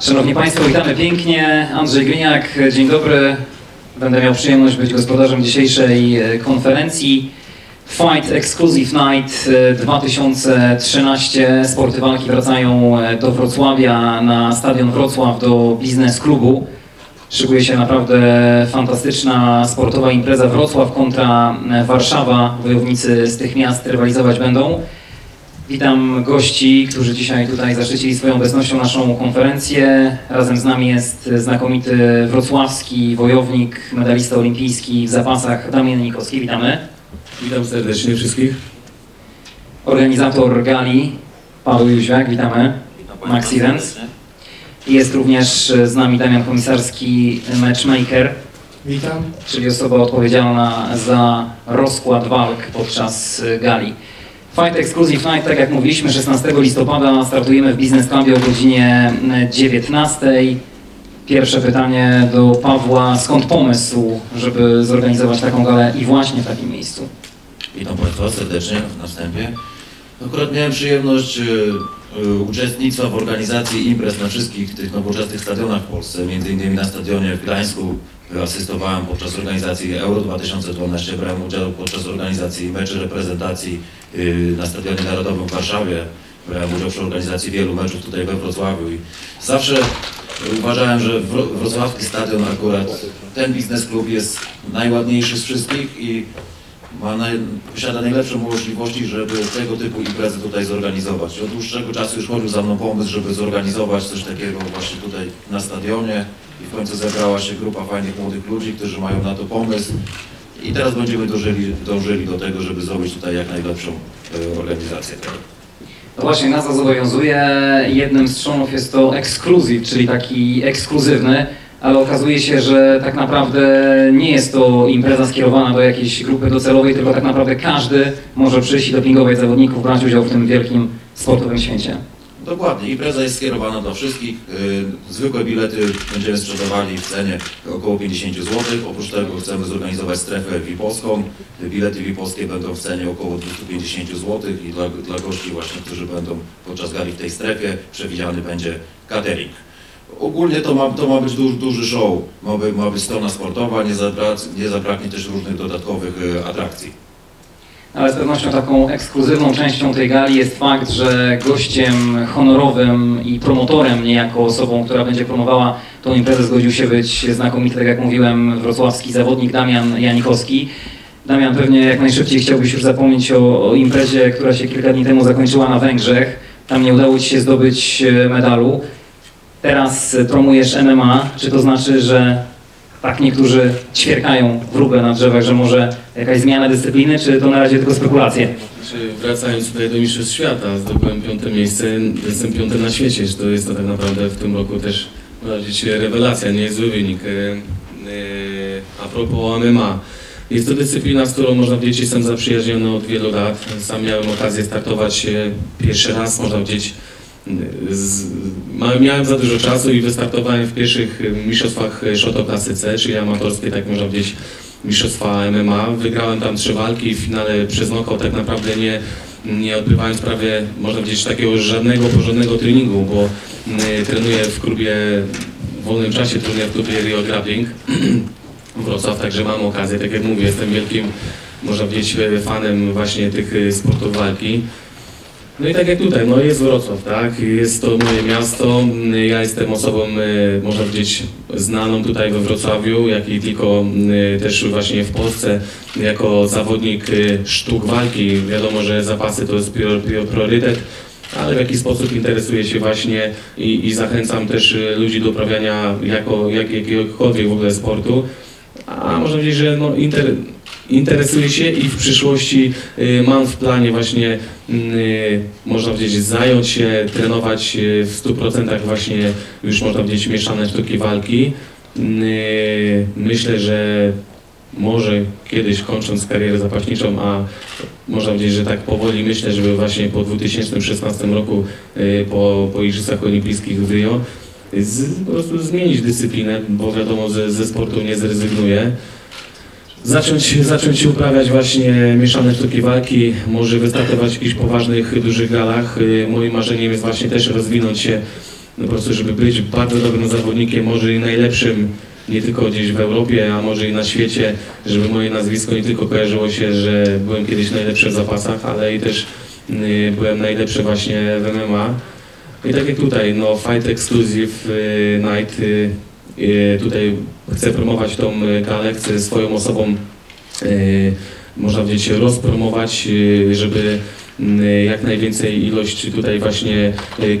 Szanowni Państwo, witamy pięknie. Andrzej Gliniak, dzień dobry. Będę miał przyjemność być gospodarzem dzisiejszej e, konferencji. Fight Exclusive Night e, 2013. Sporty walki wracają e, do Wrocławia na stadion Wrocław do Biznes Klubu. Szykuje się naprawdę fantastyczna sportowa impreza Wrocław kontra e, Warszawa. Wojownicy z tych miast rywalizować będą. Witam gości, którzy dzisiaj tutaj zaszczycili swoją obecnością naszą konferencję. Razem z nami jest znakomity wrocławski wojownik, medalista olimpijski w zapasach Damian Nikowski. Witamy. Witam serdecznie wszystkich. Organizator gali Paweł Jóźwiak. Witamy. Max Events. Jest również z nami Damian Komisarski, matchmaker, Witam. czyli osoba odpowiedzialna za rozkład walk podczas gali. Fight Exclusive Night, tak jak mówiliśmy, 16 listopada startujemy w Business Clubie o godzinie 19. Pierwsze pytanie do Pawła. Skąd pomysł, żeby zorganizować taką galę i właśnie w takim miejscu? Witam Państwa serdecznie na wstępie. Akurat miałem przyjemność y, uczestnictwa w organizacji imprez na wszystkich tych nowoczesnych stadionach w Polsce, między innymi na stadionie w Gdańsku. Asystowałem podczas organizacji Euro 2012, brałem udział podczas organizacji meczy reprezentacji y, na Stadionie Narodowym w Warszawie. Brałem udział przy organizacji wielu meczów tutaj we Wrocławiu i zawsze uważałem, że wro- wrocławski stadion akurat, ten biznes klub jest najładniejszy z wszystkich i ma naj, posiada najlepsze możliwości, żeby tego typu imprezy tutaj zorganizować. Od dłuższego czasu już chodził za mną pomysł, żeby zorganizować coś takiego właśnie tutaj na stadionie i w końcu zebrała się grupa fajnych młodych ludzi, którzy mają na to pomysł i teraz będziemy dążyli, dążyli do tego, żeby zrobić tutaj jak najlepszą e, organizację. No właśnie, nazwa zobowiązuje. Jednym z trzonów jest to ekskluzyw, czyli taki ekskluzywny, ale okazuje się, że tak naprawdę nie jest to impreza skierowana do jakiejś grupy docelowej, tylko tak naprawdę każdy może przyjść i dopingować zawodników, brać udział w tym wielkim sportowym święcie. Dokładnie, impreza jest skierowana do wszystkich. Y, Zwykłe bilety będziemy sprzedawali w cenie około 50 zł. Oprócz tego chcemy zorganizować strefę VIP-owską. Bilety VIP-owskie będą w cenie około 250 zł i dla, dla gości właśnie, którzy będą podczas gali w tej strefie przewidziany będzie catering. Ogólnie to ma, to ma być duży, duży show, ma, ma być strona sportowa, nie, nie zabraknie też różnych dodatkowych y, atrakcji. Ale z pewnością taką ekskluzywną częścią tej gali jest fakt, że gościem honorowym i promotorem, niejako osobą, która będzie promowała tą imprezę, zgodził się być znakomity, tak jak mówiłem, wrocławski zawodnik Damian Janikowski. Damian, pewnie jak najszybciej chciałbyś już zapomnieć o, o imprezie, która się kilka dni temu zakończyła na Węgrzech. Tam nie udało Ci się zdobyć e, medalu. Teraz e, promujesz MMA. Czy to znaczy, że tak niektórzy ćwierkają wróble na drzewach, że może jakaś zmiana dyscypliny, czy to na razie tylko spekulacje? Znaczy, wracając tutaj do Mistrzostw Świata, zdobyłem piąte miejsce, jestem piąty na świecie, że to jest to tak naprawdę w tym roku też, rewelacja, nie jest zły wynik. E, e, A propos MMA, jest to dyscyplina, z którą można powiedzieć jestem zaprzyjaźniony od wielu lat. Sam miałem okazję startować pierwszy raz, można powiedzieć, z, miałem za dużo czasu i wystartowałem w pierwszych e, mistrzostwach e, Shoto klasy C, czyli amatorskie, tak można powiedzieć, mistrzostwa MMA. Wygrałem tam trzy walki w finale przez knockout, tak naprawdę nie, nie odbywając prawie, można powiedzieć, takiego żadnego porządnego treningu, bo y, trenuję w klubie, w wolnym czasie trenuję w klubie Rio Grappling Wrocław, także mam okazję, tak jak mówię, jestem wielkim, można powiedzieć, e, fanem właśnie tych sportów walki. No i tak jak tutaj, no jest Wrocław, tak? Jest to moje miasto. Ja jestem osobą, e, można powiedzieć, znaną tutaj we Wrocławiu, jak i tylko e, też właśnie w Polsce jako zawodnik e, sztuk walki. Wiadomo, że zapasy to jest prior- prior- priorytet, ale w jakiś sposób interesuję się właśnie i, i zachęcam też ludzi do uprawiania jako, jak, jakiegokolwiek w ogóle sportu. A można powiedzieć, że no, inter, interesuję się i w przyszłości y, mam w planie właśnie, y, można powiedzieć, zająć się, trenować y, w 100% właśnie już można powiedzieć mieszane sztuki walki. Y, Myślę, że może kiedyś kończąc karierę zapaśniczą, a można powiedzieć, że tak powoli myślę, żeby właśnie po 2016 roku, po, po Igrzyskach Olimpijskich w Rio, z, po prostu zmienić dyscyplinę, bo wiadomo, że ze sportu nie zrezygnuję. Zacząć, zacząć uprawiać właśnie mieszane sztuki walki, może wystartować w jakichś poważnych, dużych galach. Y, Moim marzeniem jest właśnie też rozwinąć się, no po prostu, żeby być bardzo dobrym zawodnikiem, może i najlepszym, nie tylko gdzieś w Europie, a może i na świecie, żeby moje nazwisko nie tylko kojarzyło się, że byłem kiedyś najlepszy w zapasach, ale i też y, byłem najlepszy właśnie w MMA. I tak jak tutaj, no Fight Exclusive y, Night, tutaj chcę promować tą y, galę, chcę swoją osobą, y, można powiedzieć, rozpromować, żeby y, jak najwięcej ilość tutaj właśnie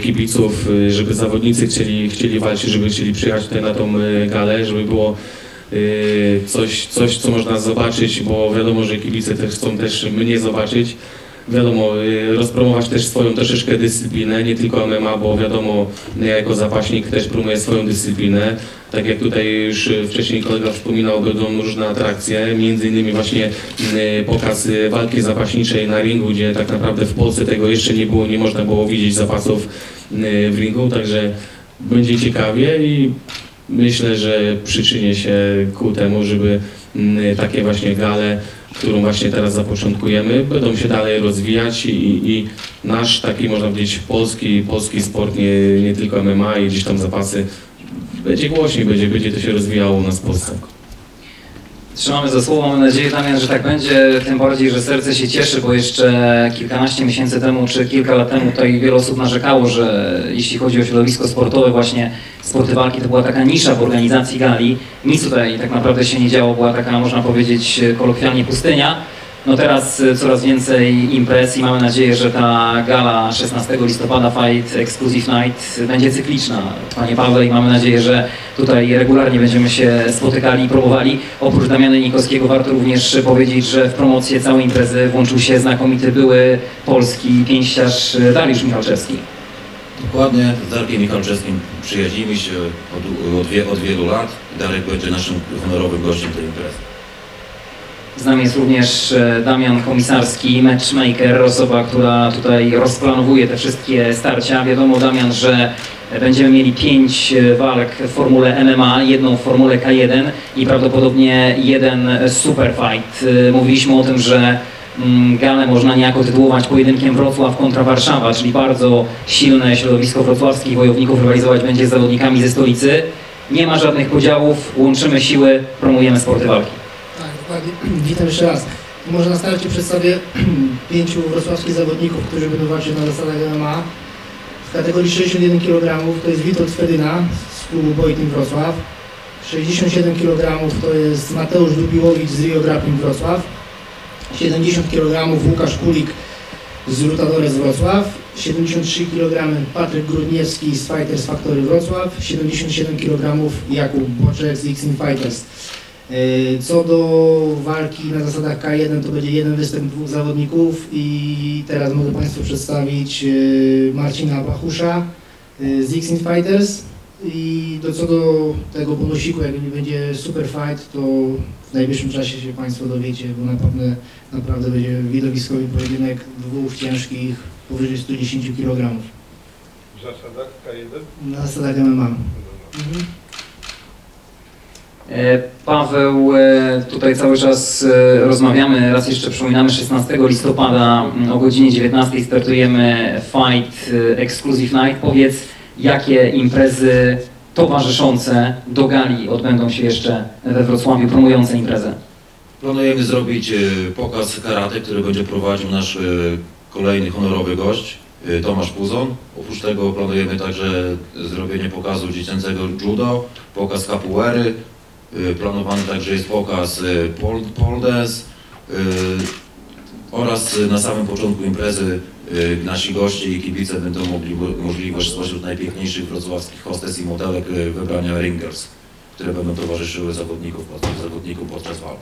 kibiców, żeby zawodnicy chcieli, chcieli walczyć, żeby chcieli przyjechać tutaj na tą galę, żeby było coś, coś, co można zobaczyć, bo wiadomo, że kibice też chcą też mnie zobaczyć. Wiadomo, y, rozpromować też swoją troszeczkę dyscyplinę, nie tylko MMA, bo wiadomo, ja jako zapaśnik też promuję swoją dyscyplinę. Tak jak tutaj już y, wcześniej kolega wspominał, będą różne atrakcje, między innymi właśnie y, pokaz walki zapaśniczej na ringu, gdzie tak naprawdę w Polsce tego jeszcze nie było, nie można było widzieć zapasów w ringu, także będzie ciekawie i myślę, że przyczynię się ku temu, żeby takie właśnie gale, którą właśnie teraz zapoczątkujemy, będą się dalej rozwijać i, i nasz taki można powiedzieć polski, polski sport, nie, nie tylko MMA i gdzieś tam zapasy, będzie głośniej, będzie, będzie to się rozwijało u nas w Polsce. Trzymamy za słowo, mam nadzieję Damian, że tak będzie, tym bardziej, że serce się cieszy, bo jeszcze kilkanaście miesięcy temu czy kilka lat temu tutaj wiele osób narzekało, że jeśli chodzi o środowisko sportowe, właśnie sporty walki to była taka nisza w organizacji gali. Nic tutaj tak naprawdę się nie działo, była taka można powiedzieć kolokwialnie pustynia. No teraz y, coraz więcej imprez i mamy nadzieję, że ta gala 16 listopada Fight Exclusive Night będzie cykliczna. Panie Pawle i mamy nadzieję, że tutaj regularnie będziemy się spotykali i promowali. Oprócz Damiana Nikowskiego warto również powiedzieć, że w promocję całej imprezy włączył się znakomity były polski pięściarz Dariusz Michalczewski. Dokładnie, z Darkiem Michalczewskim przyjaźnimy się od, od, od wielu lat. Darek będzie naszym honorowym gościem tej imprezy. Z nami jest również e, Damian Komisarski, matchmaker, osoba, która tutaj rozplanowuje te wszystkie starcia. Wiadomo, Damian, że będziemy mieli pięć e, walk w formule MMA, jedną w formule K1 i prawdopodobnie jeden super fight. E, Mówiliśmy o tym, że mm, galę można niejako tytułować pojedynkiem Wrocław kontra Warszawa, czyli bardzo silne środowisko wrocławskich wojowników rywalizować będzie z zawodnikami ze stolicy. Nie ma żadnych podziałów, łączymy siły, promujemy sporty walki. Witam jeszcze raz. Może na starcie przedstawię pięciu wrocławskich zawodników, którzy będą walczyć na zasadach MMA. W kategorii 61 kg to jest Witold Fedyna z klubu Boyteam Wrocław. 67 kg to jest Mateusz Dubiłowicz z Rio Grappling Wrocław. 70 kg Łukasz Kulik z Lutadores Wrocław. 73 kg Patryk Grudniewski z Fighters Factory Wrocław. 77 kg Jakub Boczek z X-In Fighters. E, Co do walki na zasadach K1 to będzie jeden występ dwóch zawodników i teraz mogę Państwu przedstawić e, Marcina Bachusza e, z X Fighters i do, co do tego bonusiku, jak będzie super fight, to w najbliższym czasie się Państwo dowiecie, bo naprawdę, naprawdę będzie widowiskowy pojedynek dwóch ciężkich powyżej 110 kg W zasadach K1? na zasadach MMA. Mhm. E, Paweł, e, tutaj cały czas e, rozmawiamy, raz jeszcze przypominamy, 16 listopada m, o godzinie 19 startujemy Fight Exclusive Night. Powiedz, jakie imprezy towarzyszące do gali odbędą się jeszcze we Wrocławiu, promujące imprezę? Planujemy zrobić pokaz karate, który będzie prowadził nasz kolejny honorowy gość, Tomasz Puzon. Oprócz tego planujemy także zrobienie pokazu dziecięcego judo, pokaz capoeiry. E, Planowany także jest pokaz e, pole, dance e, oraz na samym początku imprezy nasi goście i kibice będą mogli możliwość spośród najpiękniejszych wrocławskich hostes i modelek wybrania ringers, które będą towarzyszyły zawodników, pod- zawodników podczas walk.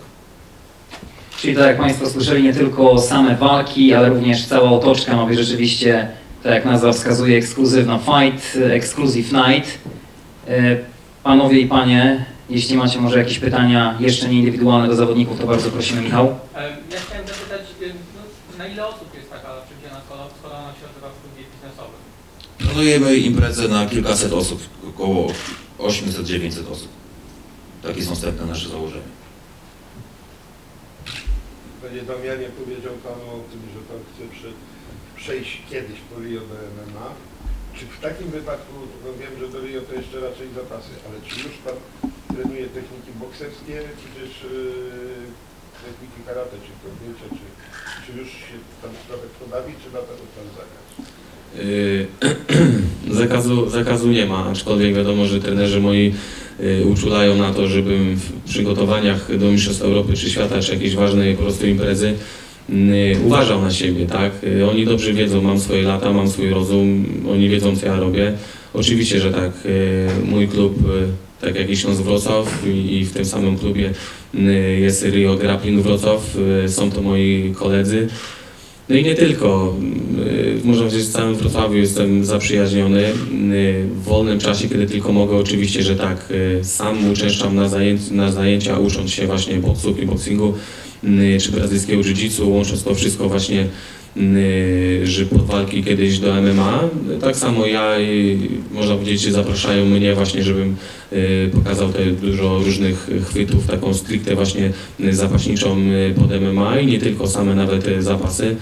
Czyli tak jak Państwo słyszeli, nie tylko same walki, ale również cała otoczka ma być rzeczywiście, tak jak nazwa wskazuje, ekskluzywna fight, exclusive night. Panowie i Panie, jeśli macie może jakieś pytania jeszcze nie indywidualne do zawodników, to bardzo prosimy Michał. Em, Ja chciałem zapytać, em, no, na ile osób jest taka przewidziana, skoro, skoro ona się odbywa w klubie biznesowym? Planujemy imprezę na kilkaset osób, około 800-900 osób. Takie są wstępne nasze założenia. Panie Damianie, powiedział Pan o tym, że Pan chce prze, przejść kiedyś po Rio do MMA. Czy w takim wypadku, no wiem, że do Rio to jeszcze raczej zapasy, ale czy już Pan trenuje techniki bokserskie, też yy, techniki karate, czy kobiecie, czy, czy już się Pan trochę pobawi, czy na pewno Pan zakaz? Yy, zakazu, zakazu nie ma, aczkolwiek wiadomo, że trenerzy moi yy, uczulają na to, żebym w przygotowaniach do Mistrzostw Europy czy Świata, czy jakiejś ważnej po prostu imprezy uważał na siebie, tak? Oni dobrze wiedzą, mam swoje lata, mam swój rozum, oni wiedzą co ja robię. Oczywiście, że tak, mój klub, tak jak i Śląsk Wrocław i, i w tym samym klubie yy, jest Rio Grappling Wrocław, yy, są to moi koledzy. No i nie tylko. Yy, Można powiedzieć, w całym Wrocławiu jestem zaprzyjaźniony. W wolnym czasie, kiedy tylko mogę, oczywiście, że tak. Sam uczęszczam na, na zajęcia, ucząc się właśnie boksu, kickboxingu yy, czy brazylijskiego jiu-jitsu, łącząc to wszystko właśnie że pod walki kiedyś do MMA. Tak samo ja i można powiedzieć, zapraszają mnie właśnie, żebym yy, pokazał te dużo różnych chwytów, taką stricte właśnie yy, zapaśniczą pod MMA i nie tylko same nawet zapasy.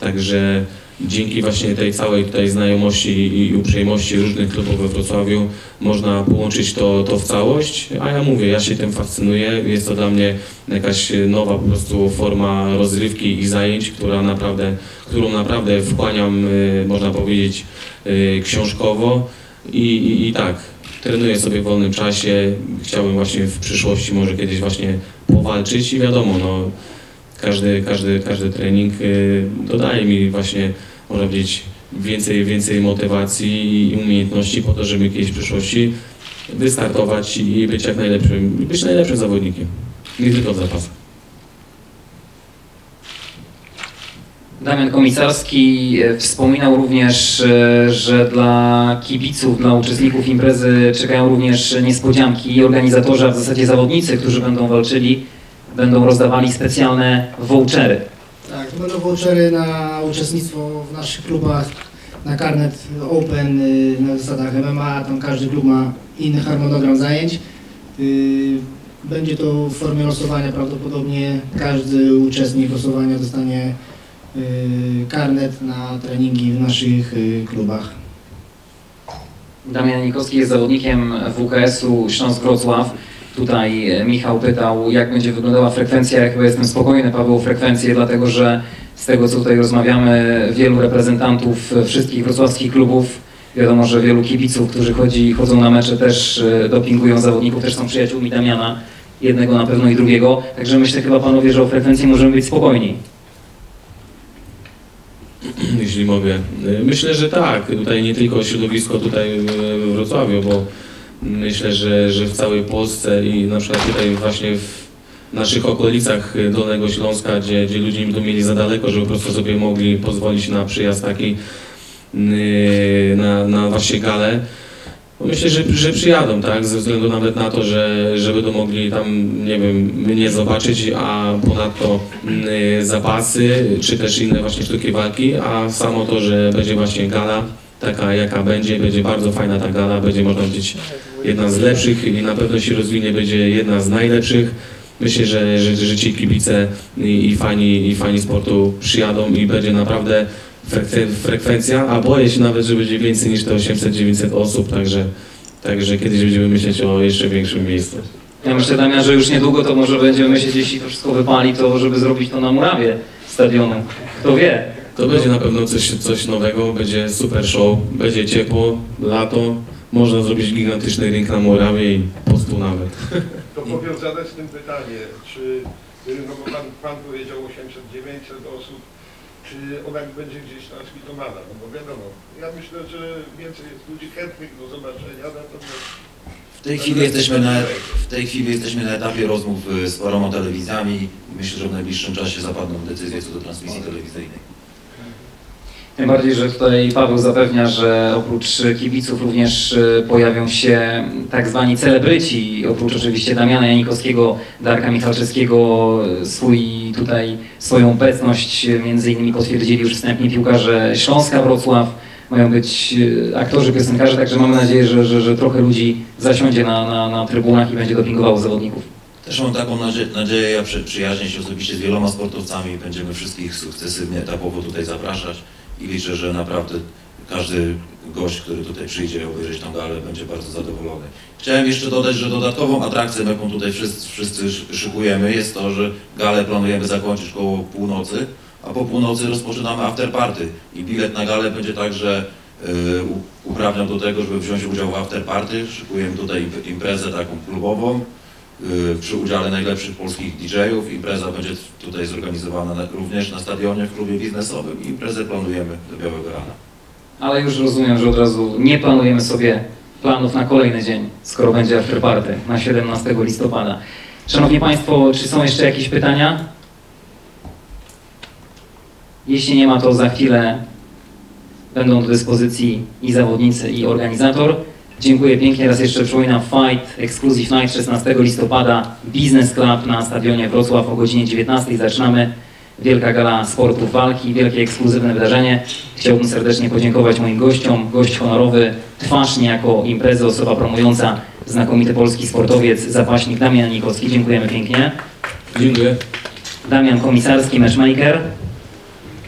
Także dzięki właśnie tej całej tutaj znajomości i uprzejmości różnych klubów we Wrocławiu można połączyć to, to w całość, a ja mówię, ja się tym fascynuję, jest to dla mnie jakaś nowa po prostu forma rozrywki i zajęć, która naprawdę, którą naprawdę wchłaniam, y, można powiedzieć, y, książkowo. I, i, i tak, trenuję sobie w wolnym czasie, chciałbym właśnie w przyszłości może kiedyś właśnie powalczyć i wiadomo, no każdy, każdy, każdy trening y, dodaje mi właśnie, można powiedzieć, więcej, więcej motywacji i umiejętności po to, żeby kiedyś w przyszłości wystartować i być jak najlepszym, być najlepszym zawodnikiem. Nie tylko w zapasach. Damian Komisarski e, wspominał również, e, że dla kibiców, dla uczestników imprezy czekają również niespodzianki. Organizatorzy, a w zasadzie zawodnicy, którzy będą walczyli, będą rozdawali specjalne vouchery. Tak, to będą vouchery na uczestnictwo w naszych klubach, na karnet Open, y, na zasadach MMA, tam każdy klub ma inny harmonogram zajęć. Y, Będzie to w formie losowania prawdopodobnie każdy uczestnik losowania dostanie y, karnet na treningi w naszych y, klubach. Damian Nikowski jest zawodnikiem WKS-u Śląsk Wrocław. Tutaj e, Michał pytał, jak będzie wyglądała frekwencja. Ja chyba jestem spokojny, Paweł, o frekwencję, dlatego że z tego, co tutaj rozmawiamy, wielu reprezentantów e, wszystkich wrocławskich klubów, wiadomo, że wielu kibiców, którzy chodzi, chodzą na mecze, też e, dopingują zawodników, też są przyjaciółmi Damiana, jednego na pewno i drugiego. Także myślę chyba, panowie, że o frekwencji możemy być spokojni. jeśli mogę. Myślę, że tak. Tutaj nie tylko środowisko tutaj w Wrocławiu, bo myślę, że, że w całej Polsce i na przykład tutaj właśnie w naszych okolicach Dolnego Śląska, gdzie, gdzie ludzie będą mieli za daleko, żeby po prostu sobie mogli pozwolić na przyjazd taki yy, na, na właśnie galę. Myślę, że, że przyjadą, tak, ze względu nawet na to, że, że będą mogli tam, nie wiem, mnie zobaczyć, a ponadto y, zapasy, czy też inne właśnie sztuki walki, a samo to, że będzie właśnie gala, taka jaka będzie, będzie bardzo fajna ta gala, będzie można powiedzieć jedna z lepszych i na pewno się rozwinie, będzie jedna z najlepszych. Myślę, że, że, że ci kibice i, i, fani, i fani sportu przyjadą i będzie naprawdę frekwen- frekwencja, a boję się nawet, że będzie więcej niż te 800-900 osób, także, także kiedyś będziemy myśleć o jeszcze większym miejscu. Ja myślę, Damian, że już niedługo to może będziemy myśleć, jeśli to wszystko wypali, to żeby zrobić to na murawie stadionu. Kto wie? To będzie na pewno coś, coś nowego, będzie super show, będzie ciepło, lato, można zrobić gigantyczny ring na murawie i po stu nawet. To powiązane z tym pytanie, czy, no bo pan, pan powiedział 800-900 osób, czy ona będzie gdzieś transmitowana? No bo wiadomo, ja myślę, że więcej jest ludzi chętnych do zobaczenia, natomiast W tej chwili jesteśmy na, w tej chwili jesteśmy na etapie rozmów y, z paroma telewizjami i myślę, że w najbliższym czasie zapadną decyzje co do transmisji telewizyjnej. Tym bardziej, że tutaj Paweł zapewnia, że oprócz kibiców również e, pojawią się tak zwani celebryci, oprócz oczywiście Damiana Janikowskiego, Darka Michalczewskiego, e, swój tutaj swoją obecność e, między innymi potwierdzili już wstępnie piłkarze Śląska Wrocław, mają być aktorzy, piosenkarze, także mamy nadzieję, że, że, że trochę ludzi zasiądzie na, na, na trybunach i będzie dopingowało zawodników. Też mam taką nadzie nadzieję, ja przy, przyjaźnię się osobiście z wieloma sportowcami, będziemy wszystkich sukcesywnie, etapowo tutaj zapraszać i liczę, że naprawdę każdy gość, który tutaj przyjdzie obejrzeć tą galę, będzie bardzo zadowolony. Chciałem jeszcze dodać, że dodatkową atrakcją, jaką tutaj wszyscy, wszyscy sz- szykujemy, jest to, że galę planujemy zakończyć koło północy, a po północy rozpoczynamy afterparty i bilet na galę będzie także y, uprawniał do tego, żeby wziąć udział w afterparty. Szykujemy tutaj imp- imprezę taką klubową, przy udziale najlepszych polskich DJ-ów. Impreza będzie tutaj zorganizowana na, również na stadionie w klubie biznesowym imprezę planujemy do Białego Rana. Ale już rozumiem, że od razu nie planujemy sobie planów na kolejny dzień, skoro będzie afterparty na 17 listopada. Szanowni Państwo, czy są jeszcze jakieś pytania? Jeśli nie ma, to za chwilę będą do dyspozycji i zawodnicy, i organizator. Dziękuję pięknie. Raz jeszcze przypominam Fight Exclusive Night 16 listopada Business Club na stadionie Wrocław o godzinie 19. Zaczynamy. Wielka gala sportów walki, wielkie ekskluzywne wydarzenie. Chciałbym serdecznie podziękować moim gościom. Gość honorowy, twarz niejako imprezy, osoba promująca, znakomity polski sportowiec, zapaśnik Damian Nikowski. Dziękujemy pięknie. Dziękuję. Damian Komisarski, matchmaker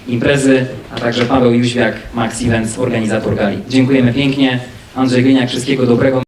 imprezy, a także Paweł Jóźwiak, Max Events, organizator gali. Dziękujemy pięknie. Andrzej Gliniak, wszystkiego dobrego.